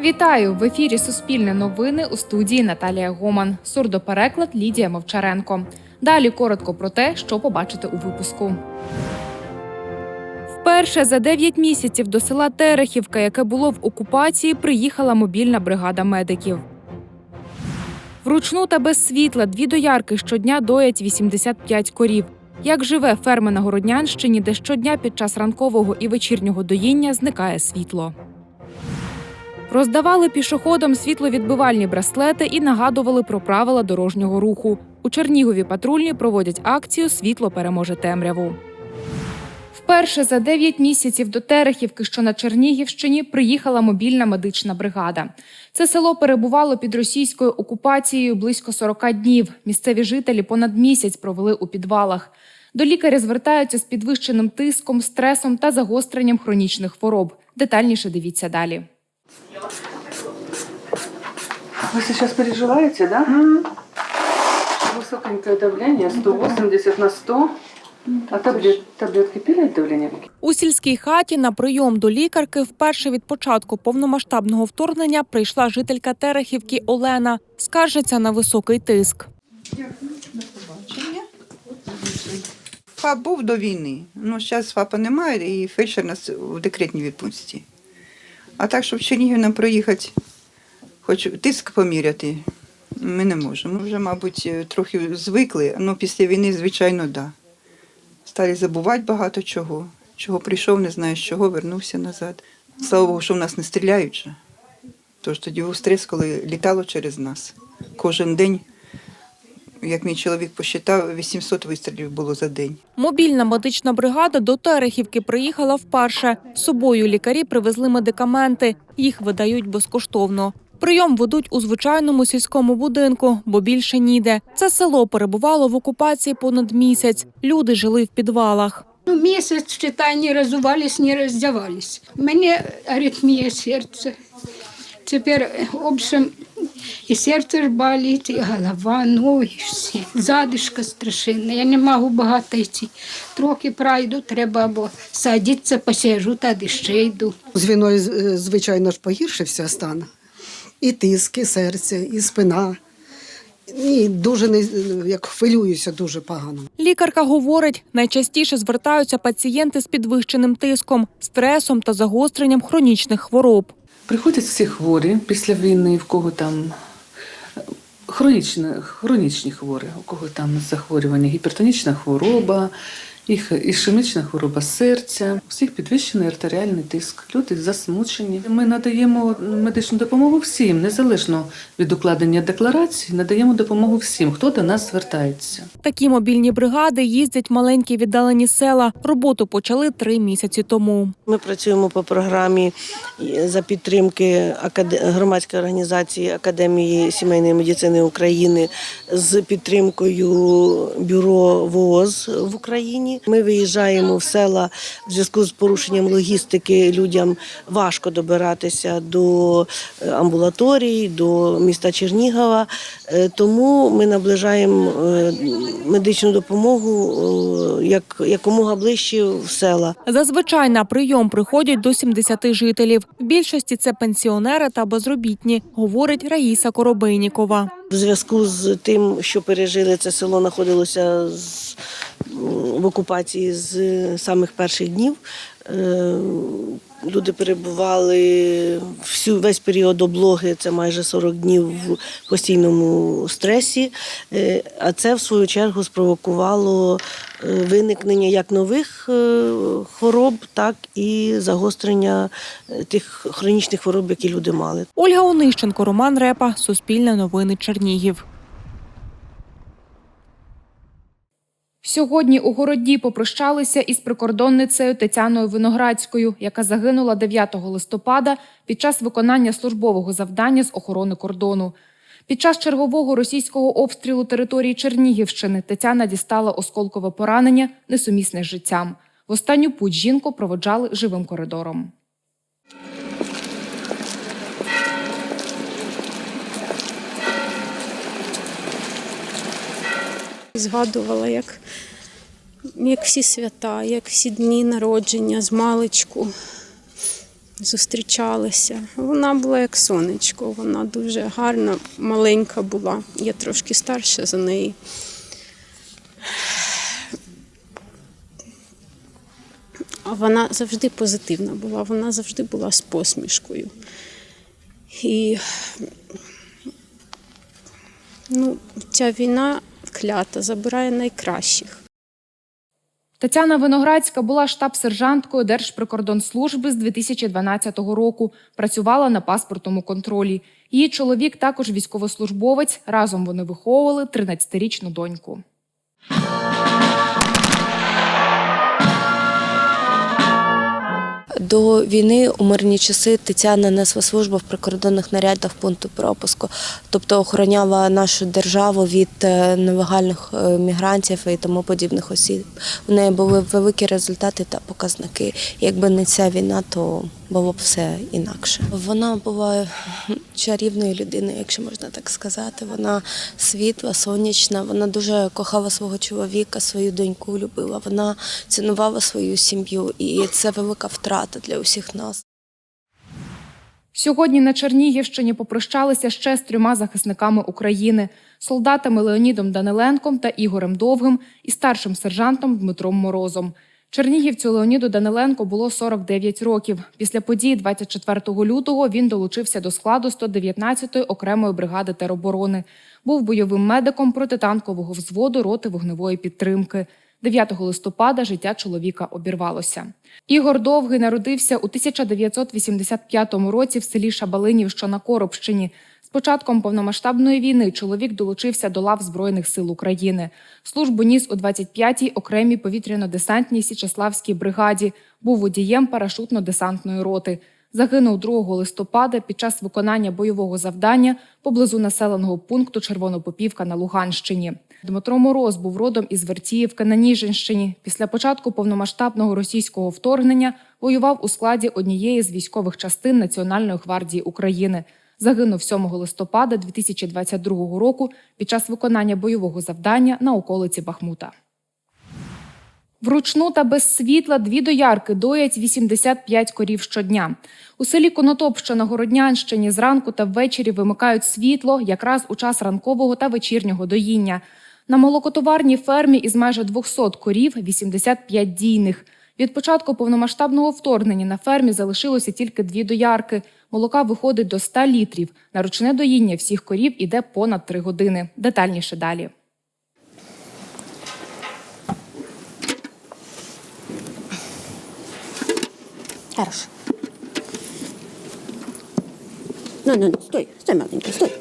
Вітаю в ефірі Суспільне новини у студії Наталія Гоман. Сурдопереклад Лідія Мовчаренко. Далі коротко про те, що побачите у випуску. Вперше за 9 місяців до села Терехівка, яке було в окупації, приїхала мобільна бригада медиків. Вручну та без світла дві доярки щодня доять 85 корів. Як живе ферма на Городнянщині, де щодня під час ранкового і вечірнього доїння зникає світло. Роздавали пішоходам світловідбивальні браслети і нагадували про правила дорожнього руху. У Чернігові патрульні проводять акцію Світло переможе темряву. Вперше за 9 місяців до Терехівки, що на Чернігівщині, приїхала мобільна медична бригада. Це село перебувало під російською окупацією близько 40 днів. Місцеві жителі понад місяць провели у підвалах. До лікаря звертаються з підвищеним тиском, стресом та загостренням хронічних хвороб. Детальніше дивіться далі. Вы сейчас переживаете, да? Высокенькое давление, 180 на 100. А таблет, таблетки пили от давления? У сільській хаті на прийом до лікарки вперше від початку повномасштабного вторгнення прийшла жителька Терехівки Олена. Скаржиться на високий тиск. ФАП був до війни. Ну, зараз ФАПа немає, і фельдшер у нас в декретній відпустці. А так, щоб в Чернігів нам проїхати, хоч тиск поміряти, ми не можемо. Ми вже, мабуть, трохи звикли, але після війни, звичайно, так. Да. Стали забувати багато чого. Чого прийшов, не знаю, з чого, вернувся назад. Слава Богу, що в нас не стріляють же. Тож тоді був стрес, коли літало через нас. Кожен день, як мій чоловік посчитав, 800 вистрілів було за день. Мобільна медична бригада до Терехівки приїхала вперше. З собою лікарі привезли медикаменти. Їх видають безкоштовно. Прийом ведуть у звичайному сільському будинку, бо більше ніде. Це село перебувало в окупації понад місяць. Люди жили в підвалах. Ну, месяц, считай, не разувались, не раздевались. У меня аритмия сердца. Теперь, в общем, и сердце ж болит, и голова, ноги, всі. Задишка страшенна. Я не можу багато йти. Трохи пройду, треба або садитися, посижу, тоді ще йду. З війною, звичайно ж, погіршився стан. І тиск, і серце, і спина. І дуже не, як хвилююся дуже погано. Лікарка говорить, найчастіше звертаються пацієнти з підвищеним тиском, стресом та загостренням хронічних хвороб. Приходять всі хворі після війни, в кого там е, хронічні, хронічні хворі, у кого там захворювання, гіпертонічна хвороба, їх ішемічна хвороба серця, у всіх підвищений артеріальний тиск, люди засмучені. Ми надаємо медичну допомогу всім, незалежно від укладення декларації, надаємо допомогу всім, хто до нас звертається. Такі мобільні бригади їздять в маленькі віддалені села. Роботу почали три місяці тому. Ми працюємо по програмі за підтримки громадської організації Академії сімейної медицини України з підтримкою бюро ВООЗ в Україні. Ми виїжджаємо в села в зв'язку з порушенням логістики. Людям важко добиратися до е, амбулаторій, до міста Чернігова. Е, Тому ми наближаємо е, медичну допомогу як якомога ближче в села. Зазвичай на прийом приходять до 70 жителів. В більшості це пенсіонери та безробітні, говорить Раїса Коробейнікова. В зв'язку з тим, що пережили це село, знаходилося з, в окупації з самих перших днів. Е, Люди перебували всю весь період облоги, це майже 40 днів в постійному стресі. Е, А це в свою чергу спровокувало е, виникнення як нових хвороб, так і загострення тих хронічних хвороб, які люди мали. Ольга Онищенко, Роман Репа, Суспільне новини Чернігів. Сьогодні у городі попрощалися із прикордонницею Тетяною Виноградською, яка загинула 9 листопада під час виконання службового завдання з охорони кордону. Під час чергового російського обстрілу території Чернігівщини Тетяна дістала осколкове поранення, несумісне з життям. В останню путь жінку проводжали живим коридором. Згадувала, як, як всі свята, як всі дні народження з маличку. зустрічалися. Вона була як сонечко, вона дуже гарна, маленька була. Я трошки старша за неї. Вона завжди позитивна була, вона завжди була з посмішкою. І ну, ця війна клята забирає найкращих. Тетяна Виноградська була штаб-сержанткою Держприкордонслужби з 2012 року. Працювала на паспортному контролі. Її чоловік також військовослужбовець. Разом вони виховували 13-річну доньку. До війни у мирні часи Тетяна несла службу в прикордонних нарядах пункту пропуску, тобто охороняла нашу державу від е, нелегальних е, мігрантів і тому подібних осіб. У неї були великі результати та показники. Якби не ця війна, то було б все інакше. Вона була чарівною людиною, якщо можна так сказати. Вона світла, сонячна. Вона дуже кохала свого чоловіка, свою доньку любила. Вона цінувала свою сім'ю, і це велика втрата для усіх нас. Сьогодні на Чернігівщині попрощалися ще з трьома захисниками України солдатами Леонідом Даниленком та Ігорем Довгим і старшим сержантом Дмитром Морозом. Чернігівцю Леоніду Даниленко було 49 років. Після подій 24 лютого він долучився до складу 119-ї окремої бригади тероборони. Був бойовим медиком протитанкового взводу роти вогневої підтримки. 9 листопада життя чоловіка обірвалося. Ігор Довгий народився у 1985 році в селі Шабалинів, що на Коробщині. З початком повномасштабної війни чоловік долучився до лав Збройних сил України. Службу ніс у 25-й окремій повітряно-десантній Січеславській бригаді. Був водієм парашутно-десантної роти. Загинув 2 листопада під час виконання бойового завдання поблизу населеного пункту Червонопопівка на Луганщині. Дмитро Мороз був родом із Вертіївки на Ніжинщині. Після початку повномасштабного російського вторгнення воював у складі однієї з військових частин Національної гвардії України. Загинув 7 листопада 2022 року під час виконання бойового завдання на околиці Бахмута. Вручну та без світла дві доярки доять 85 корів щодня. У селі Конотоп, що на Городнянщині, зранку та ввечері вимикають світло якраз у час ранкового та вечірнього доїння. На молокотоварній фермі із майже 200 корів 85 дійних. Від початку повномасштабного вторгнення на фермі залишилося тільки дві доярки. Молока виходить до 100 літрів. На ручне доїння всіх корів іде понад 3 години. Детальніше далі. Хорошо. Ну, ну, ну, стой, стой, маленький, стой.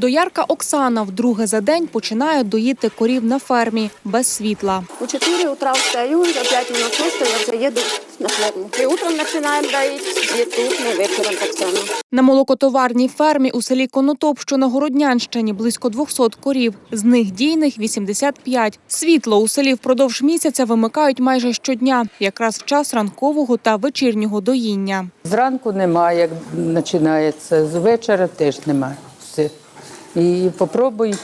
Доярка Оксана вдруге за день починає доїти корів на фермі без світла. У 4 утра встаю, за 5 минут 6 я вже їду на ферму. І утром починаємо доїти, і тут, і вечором так само. На молокотоварній фермі у селі Конотоп, що на Городнянщині, близько 200 корів. З них дійних 85. Світло у селі впродовж місяця вимикають майже щодня, якраз в час ранкового та вечірнього доїння. Зранку немає, як починається, з вечора теж немає. І попробуй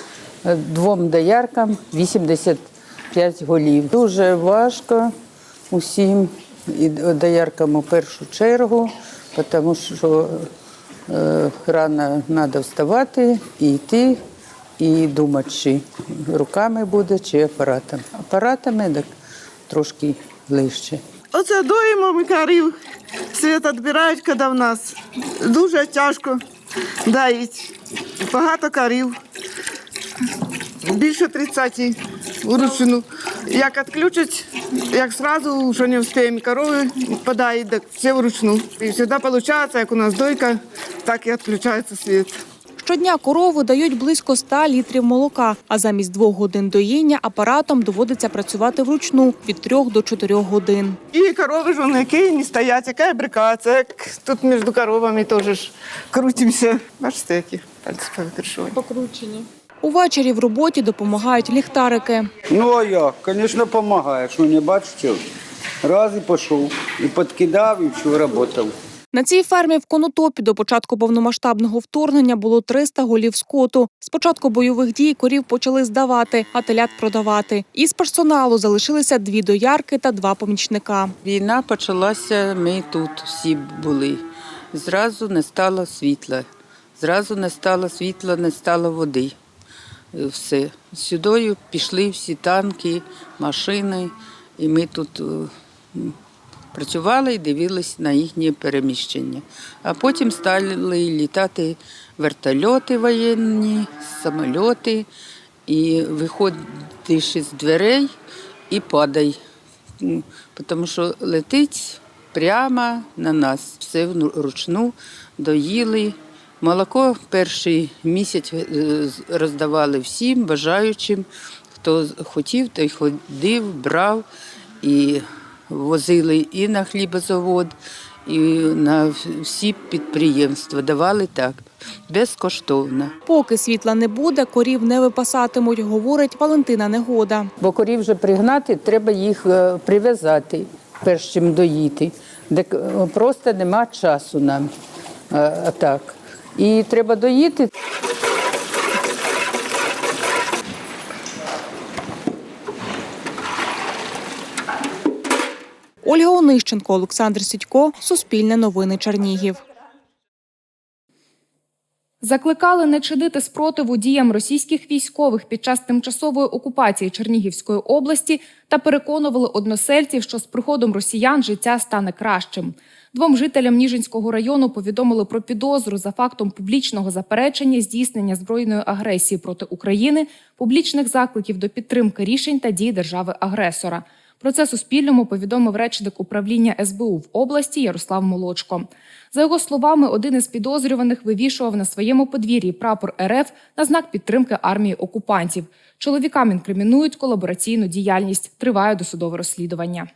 е, двом дояркам 85 голів. Дуже важко усім, і дояркам у першу чергу, тому що е, рано треба вставати і йти, і думати, чи руками буде, чи апаратом. Апаратами так трошки ближче. Оце доїмо ми корів. Світ відбирають, коли в нас дуже тяжко доїть. Багато корів. Більше 30 вручну. Як відключать, як одразу, що не встигаємо, корови падають, все вручну. І завжди виходить, як у нас дойка, так і відключається світ. Щодня корови дають близько 100 літрів молока, а замість двох годин доїння апаратом доводиться працювати вручну від 3 до 4 годин. І корови ж вони які не стоять, яка брикація, як тут між коровами теж ж крутимося. Бачите, які пальці повикришовані. Увечері в роботі допомагають ліхтарики. Ну а як? Звісно, допомагає. Що не бачите? Раз і пішов, і підкидав, і все, працював. На цій фермі в Конотопі до початку повномасштабного вторгнення було 300 голів скоту. З початку бойових дій корів почали здавати, а телят продавати. Із персоналу залишилися дві доярки та два помічника. Війна почалася, ми тут всі були. Зразу не стало світла. Зразу не стало світла, не стало води. Е, Все. Сюдою пішли всі танки, машини, і ми тут е, працювали і дивились на їхнє переміщення. А потім стали літати вертольоти воєнні, самольоти, і виходиш із дверей і падай. Тому що летить прямо на нас. Все вручну доїли. Молоко перший місяць е, роздавали всім бажаючим. Хто хотів, той ходив, брав і возили і на хлібозавод, і на всі підприємства. Давали так, безкоштовно. Поки світла не буде, корів не випасатимуть, говорить Валентина Негода. Бо корів вже пригнати, треба їх е, прив'язати, перш чим доїти. Де к- е, просто нема часу нам. е, а так. І треба доїти. Ольга Онищенко, Олександр Сідько, Суспільне новини Чернігів. Закликали не чинити спротиву діям російських військових під час тимчасової окупації Чернігівської області та переконували односельців, що з приходом росіян життя стане кращим. Двом жителям Ніжинського району повідомили про підозру за фактом публічного заперечення здійснення збройної агресії проти України, публічних закликів до підтримки рішень та дій держави-агресора. Про це Суспільному повідомив речник управління СБУ в області Ярослав Молочко. За його словами, один із підозрюваних вивішував на своєму подвір'ї прапор РФ на знак підтримки армії окупантів. Чоловікам інкримінують колабораційну діяльність. Триває досудове розслідування.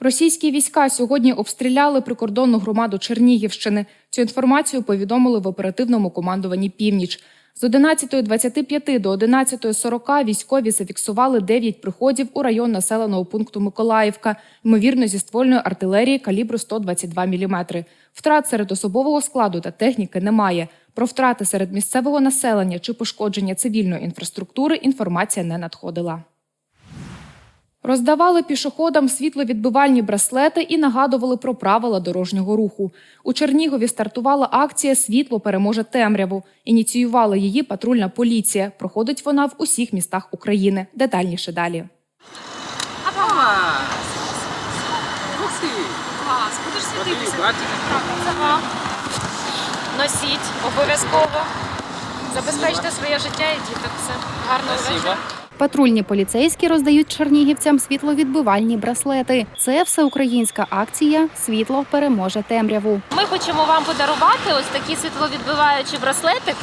Російські війська сьогодні обстріляли прикордонну громаду Чернігівщини. Цю інформацію повідомили в оперативному командуванні Північ. З 11.25 до 11.40 військові зафіксували 9 приходів у район населеного пункту Миколаївка, ймовірно, зі ствольної артилерії калібру 122 мм. Втрат серед особового складу та техніки немає. Про втрати серед місцевого населення чи пошкодження цивільної інфраструктури інформація не надходила. Роздавали пішоходам світловідбивальні браслети і нагадували про правила дорожнього руху. У Чернігові стартувала акція Світло переможе темряву. Ініціювала її патрульна поліція. Проходить вона в усіх містах України. Детальніше далі. Носіть обов'язково. Забезпечте своє життя і діток. Все. Гарного вечора. Патрульні поліцейські роздають чернігівцям світловідбивальні браслети. Це всеукраїнська акція Світло переможе темряву. Ми хочемо вам подарувати ось такі світловідбиваючі браслети.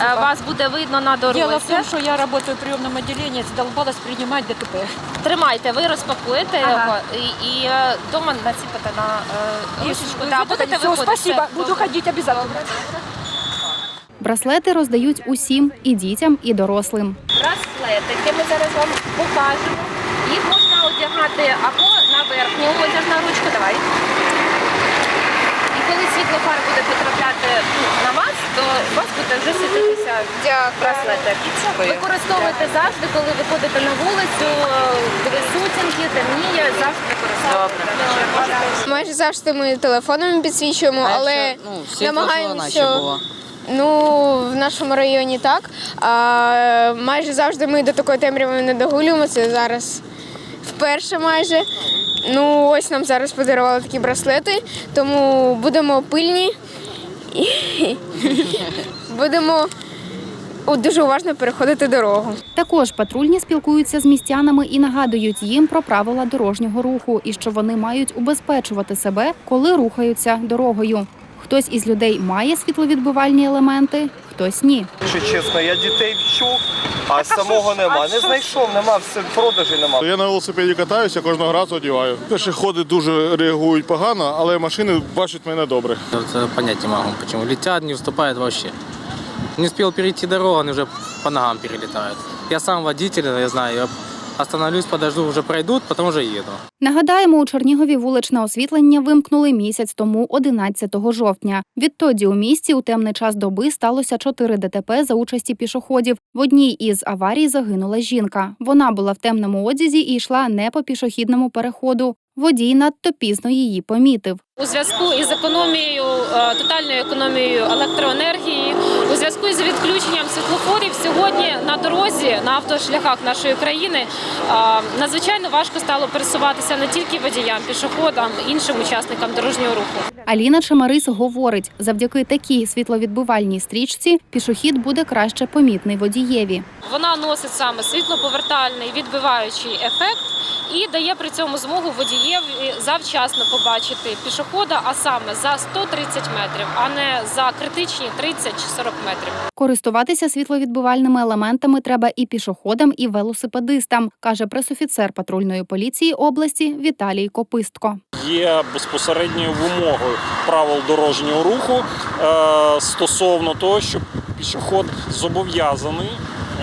Е, Вас буде видно на дорозі. Дело в том, что я работаю в приемном отделении, задолбалась принимать ДТП. Тримайте, ви розпакуєте його і, і е, дома націпите на е, ручечку. Да, будете Все, виходити. спасибо. Буду ходить обязательно. Браслети роздають усім і дітям, і дорослим. Браслетики ми зараз вам покажемо. Їх можна одягати або на верхню одяжну ручку. Давай. І коли світло фар буде потрапляти ну, на вас, то у вас буде вже світитися браслетик. Використовуйте завжди, коли виходите на вулицю, коли сутінки, темніє, завжди використовуйте. Майже завжди ми телефонами підсвічуємо, але намагаємося. Ну, в нашому районі так. А, майже завжди ми до такої темряви не догулюємо. Це зараз вперше майже. Ну, ось нам зараз подарували такі браслети, тому будемо пильні і будемо дуже уважно переходити дорогу. Також патрульні спілкуються з містянами і нагадують їм про правила дорожнього руху і що вони мають убезпечувати себе, коли рухаються дорогою. Хтось із людей має світловідбивальні елементи, хтось ні. Якщо чесно, я дітей вчу, а самого нема. Не знайшов, нема, все в продажі нема. Я на велосипеді катаюся, кожного разу одягаю. Пішоходи дуже реагують погано, але машини бачать мене добре. Это понять не могу, почему. Летят, не уступают вообще. Не успел перейти дорогу, они уже по ногам перелетают. Я сам водитель, я знаю, я Остановлюсь, подожду, уже пройдут, потом уже еду. Нагадаємо, у Чернігові вуличне освітлення вимкнули місяць тому, 11 жовтня. Відтоді у місті у темний час доби сталося 4 ДТП за участі пішоходів. В одній із аварій загинула жінка. Вона була в темному одязі і йшла не по пішохідному переходу. Водій надто пізно її помітив. У зв'язку із економією, е, тотальною економією електроенергії, у зв'язку із відключенням світлофорів сьогодні на дорозі, на автошляхах нашої країни е, надзвичайно важко стало пересуватися не тільки водіям, пішоходам, іншим учасникам дорожнього руху. Аліна Чемарис говорить, завдяки такій світловідбивальній стрічці пішохід буде краще помітний водієві. Вона носить саме світлоповертальний відбиваючий ефект і дає при цьому змогу водієві завчасно побачити пішохода, а саме за 130 метрів, а не за критичні 30 чи 40 метрів. Користуватися світловідбивальними елементами треба і пішоходам, і велосипедистам, каже пресофіцер патрульної поліції області Віталій Копистко. є безпосередньою вимогою правил дорожнього руху е, стосовно того, що пішоход зобов'язаний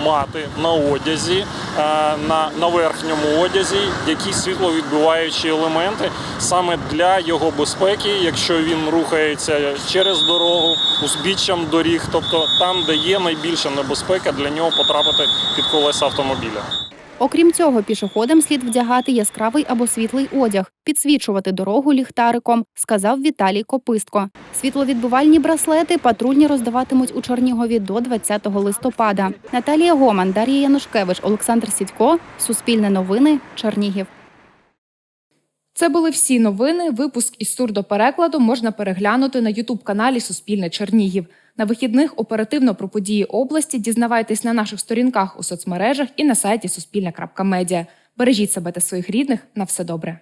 мати на одязі, е, на, на верхньому одязі якісь світловідбиваючі елементи саме для його безпеки, якщо він рухається через дорогу, узбіччям доріг, тобто там, де є найбільша небезпека для нього потрапити під колеса автомобіля. Окрім цього, пішоходам слід вдягати яскравий або світлий одяг, підсвічувати дорогу ліхтариком, сказав Віталій Копистко. Світловідбивальні браслети патрульні роздаватимуть у Чернігові до 20 листопада. Наталія Гоман, Дар'я Янушкевич, Олександр Сідько. Суспільне новини. Чернігів. Це були всі новини. Випуск із сурдоперекладу можна переглянути на Ютуб-каналі Суспільне Чернігів. На вихідних оперативно про події області дізнавайтесь на наших сторінках у соцмережах і на сайті Суспільне.Медіа. Бережіть себе та своїх рідних. На все добре.